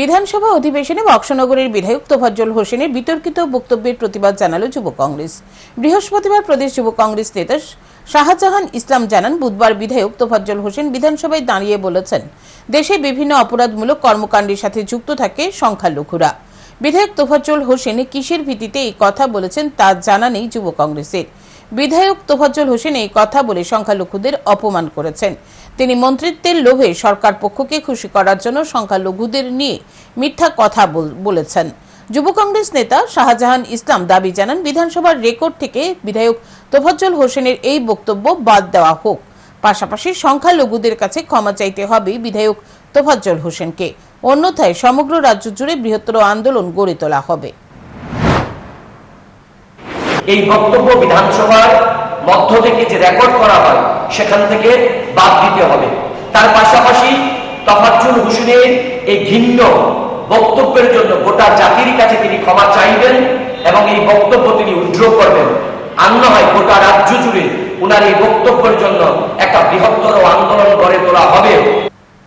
বিধানসভা অধিবেশনে বক্সনগরের বিধায়ক তোফাজ্জল হোসেনের বিতর্কিত বক্তব্যের প্রতিবাদ জানালো যুব কংগ্রেস। বৃহস্পতিবার প্রদেশ যুব কংগ্রেস নেতা শাহজাহান ইসলাম জানান, বুধবার বিধায়ক তোফাজ্জল হোসেন বিধানসভায় দাঁড়িয়ে বলেছেন, দেশে বিভিন্ন অপরাধমূলক কর্মকাণ্ডের সাথে যুক্ত থাকে সংখ্যালঘুরা। বিধায়ক তোফাজ্জল হোসেন কিসের ভিত্তিতে এই কথা বলেছেন তা জানা নেই যুব কংগ্রেসের। বিধায়ক তোফাজ্জল হোসেন এই কথা বলে সংখ্যালঘুদের অপমান করেছেন। তিনি মন্ত্রিত্বের লোভে সরকার পক্ষকে খুশি করার জন্য সংখ্যালঘুদের নিয়ে মিথ্যা কথা বল- বলেছেন। যুব কংগ্রেস নেতা শাহজাহান ইসলাম দাবি জানান, বিধানসভার রেকর্ড থেকে বিধায়ক তোফাজ্জল হোসেনের এই বক্তব্য বাদ দেওয়া হোক। পাশাপাশি সংখ্যালঘুদের কাছে ক্ষমা চাইতে হবে বিধায়ক তোফাজ্জল হোসেনকে। অন্যথায় সমগ্র রাজ্য জুড়ে বৃহত্তর আন্দোলন গড়ে তোলা হবে। এই বক্তব্য বিধানসভার মধ্য থেকে যে রেকর্ড করা হয়, সেখান থেকে বাদ দিতে হবে। তার পাশাপাশি তফাজ্জুল হোসেনের এই ভিন্ন বক্তব্যের জন্য গোটা জাতির কাছে তিনি ক্ষমা চাইবেন এবং এই বক্তব্য তিনি উইথড্র করবেন। আর না হয় গোটা রাজ্য জুড়ে উনার এই বক্তব্যের জন্য একটা বৃহত্তর আন্দোলন গড়ে তোলা হবে।